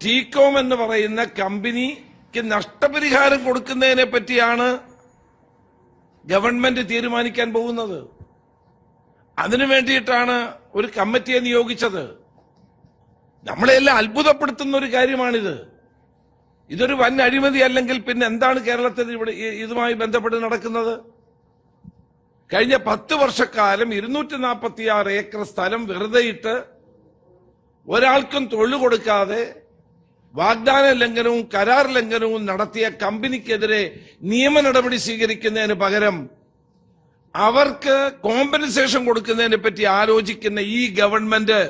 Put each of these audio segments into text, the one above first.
TECOM എന്ന് പറയുന്ന കമ്പനിക്ക് നഷ്ടപരിഹാരം കൊടുക്കുന്നതിനെ പറ്റിയാണ് ഗവൺമെന്റ് തീരുമാനിക്കാൻ പോകുന്നത്. അതിനു വേണ്ടിയിട്ടാണ് ഒരു കമ്മിറ്റിയെ നിയോഗിച്ചത്. നമ്മളെല്ലാം അത്ഭുതപ്പെടുത്തുന്ന ഒരു കാര്യമാണിത്. ഇതൊരു വൻ അഴിമതി അല്ലെങ്കിൽ പിന്നെ എന്താണ് കേരളത്തിൽ ഇവിടെ ഇതുമായി ബന്ധപ്പെട്ട് നടക്കുന്നത്? കഴിഞ്ഞ പത്ത് വർഷക്കാലം ഇരുന്നൂറ്റി നാൽപ്പത്തിയാറ് ഏക്കർ സ്ഥലം വെറുതെയിട്ട് ഒരാൾക്കും തൊഴിൽ കൊടുക്കാതെ വാഗ്ദാന ലംഘനവും കരാർ ലംഘനവും നടത്തിയ കമ്പനിക്കെതിരെ നിയമ നടപടി സ്വീകരിക്കുന്നതിന് പകരം അവർക്ക് കോമ്പൻസേഷൻ കൊടുക്കുന്നതിനെ പറ്റി ആലോചിക്കുന്ന ഈ ഗവൺമെന്റ്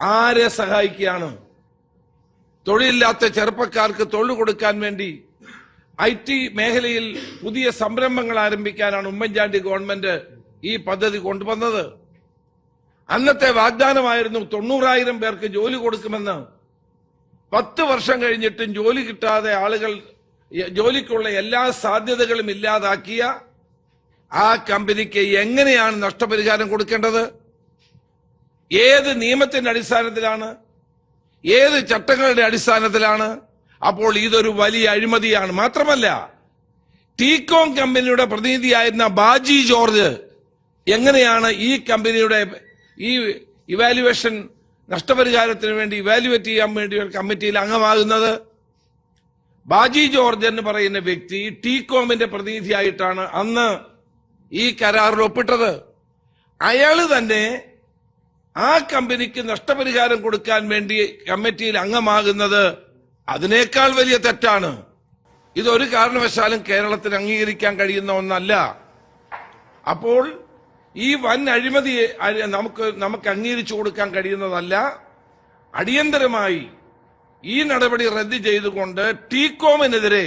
ആരെ സഹായിക്കുകയാണ്? തൊഴിലില്ലാത്ത ചെറുപ്പക്കാർക്ക് തൊഴിൽ കൊടുക്കാൻ വേണ്ടി ഐ ടി മേഖലയിൽ പുതിയ സംരംഭങ്ങൾ ആരംഭിക്കാനാണ് ഉമ്മൻചാണ്ടി ഗവൺമെന്റ് ഈ പദ്ധതി കൊണ്ടുവന്നത്. അന്നത്തെ വാഗ്ദാനമായിരുന്നു തൊണ്ണൂറായിരം പേർക്ക് ജോലി കൊടുക്കുമെന്ന് പത്ത് വർഷം കഴിഞ്ഞിട്ടും ജോലി കിട്ടാതെ ആളുകൾ ജോലിക്കുള്ള എല്ലാ സാധ്യതകളും ഇല്ലാതാക്കിയ ആ കമ്പനിക്ക് എങ്ങനെയാണ് നഷ്ടപരിഹാരം കൊടുക്കേണ്ടത്? ഏത് നിയമത്തിന്റെ അടിസ്ഥാനത്തിലാണ്? ഏത് ചട്ടങ്ങളുടെ അടിസ്ഥാനത്തിലാണ്? അപ്പോൾ ഇതൊരു വലിയ അഴിമതിയാണ്. മാത്രമല്ല ടീകോം കമ്പനിയുടെ പ്രതിനിധിയായിരുന്ന ബാജി ജോർജ് എങ്ങനെയാണ് ഈ കമ്പനിയുടെ ഈ ഇവാലുവേഷൻ നഷ്ടപരിഹാരത്തിന് വേണ്ടി ഇവാലുവേറ്റ് ചെയ്യാൻ വേണ്ടി ഒരു കമ്മിറ്റിയിൽ അംഗമാകുന്നത് ബാജി ജോർജ് എന്ന് പറയുന്ന വ്യക്തി ടീകോമിന്റെ പ്രതിനിധിയായിട്ടാണ് അന്ന് ഈ കരാറിൽ ഒപ്പിട്ടത്. അയാൾ തന്നെ ആ കമ്പനിക്ക് നഷ്ടപരിഹാരം കൊടുക്കാൻ വേണ്ടി കമ്മിറ്റിയിൽ അംഗമാകുന്നത് അതിനേക്കാൾ വലിയ തെറ്റാണ്. ഇതൊരു കാരണവശാലും കേരളത്തിൽ അംഗീകരിക്കാൻ കഴിയുന്ന ഒന്നല്ല. അപ്പോൾ ഈ വൻ അഴിമതിയെ നമുക്ക് നമുക്ക് അംഗീകരിച്ചു കൊടുക്കാൻ കഴിയുന്നതല്ല അടിയന്തരമായി ഈ നടപടി റദ്ദ് ചെയ്തുകൊണ്ട് ടീകോമിനെതിരെ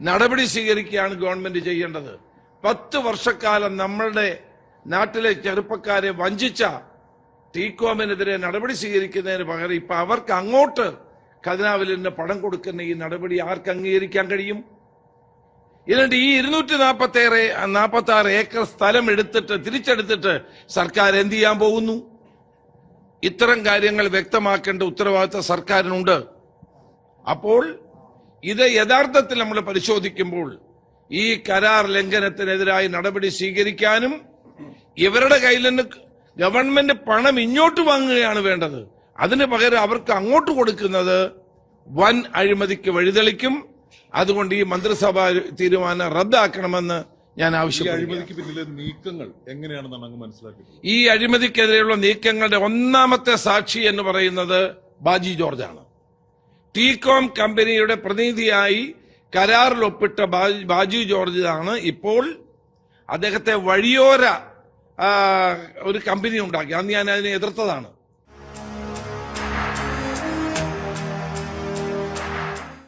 നടപടി സ്വീകരിക്കുകയാണ് ഗവൺമെന്റ് ചെയ്യേണ്ടത്. പത്ത് വർഷക്കാലം നമ്മളുടെ നാട്ടിലെ ചെറുപ്പക്കാരെ വഞ്ചിച്ച ടീകോമിനെതിരെ നടപടി സ്വീകരിക്കുന്നതിന് പകരം ഇപ്പൊ അവർക്ക് അങ്ങോട്ട് ഖജനാവിൽ നിന്ന് കൊടുക്കുന്ന ഈ നടപടി ആർക്ക് അംഗീകരിക്കാൻ കഴിയും? എന്നിട്ട് ഈ ഇരുന്നൂറ്റി നാൽപ്പത്തി ഏറെ നാൽപ്പത്തി ആറ് ഏക്കർ സ്ഥലം എടുത്തിട്ട് തിരിച്ചെടുത്തിട്ട് സർക്കാർ എന്ത് ചെയ്യാൻ പോകുന്നു? ഇത്തരം കാര്യങ്ങൾ വ്യക്തമാക്കേണ്ട ഉത്തരവാദിത്ത സർക്കാരിനുണ്ട്. അപ്പോൾ ഇത് യഥാർത്ഥത്തിൽ നമ്മൾ പരിശോധിക്കുമ്പോൾ ഈ കരാർ ലംഘനത്തിനെതിരായി നടപടി സ്വീകരിക്കാനും ഇവരുടെ കയ്യിൽ നിന്ന് ഗവൺമെന്റ് പണം ഇങ്ങോട്ട് വാങ്ങുകയാണ് വേണ്ടത്. അതിന് പകരം അവർക്ക് അങ്ങോട്ട് കൊടുക്കുന്നത് വൻ അഴിമതിക്ക് വഴിതെളിക്കും. അതുകൊണ്ട് ഈ മന്ത്രിസഭാ തീരുമാനം റദ്ദാക്കണമെന്ന് ഞാൻ പിന്നിലെ നീക്കങ്ങൾ എങ്ങനെയാണെന്നാണ് അങ്ങ് ഈ അഴിമതിക്കെതിരെയുള്ള നീക്കങ്ങളുടെ ഒന്നാമത്തെ സാക്ഷി എന്ന് പറയുന്നത് ബാജി ജോർജാണ്. ടീകോം കമ്പനിയുടെ പ്രതിനിധിയായി കരാറിൽ ഒപ്പിട്ട ബാജി- ജോർജാണ് ജോർജ് ആണ് ഇപ്പോൾ അദ്ദേഹത്തെ വഴിയോര ഒരു കമ്പനി ഉണ്ടാക്കി. അന്ന് ഞാൻ അതിനെ എതിർത്തതാണ്.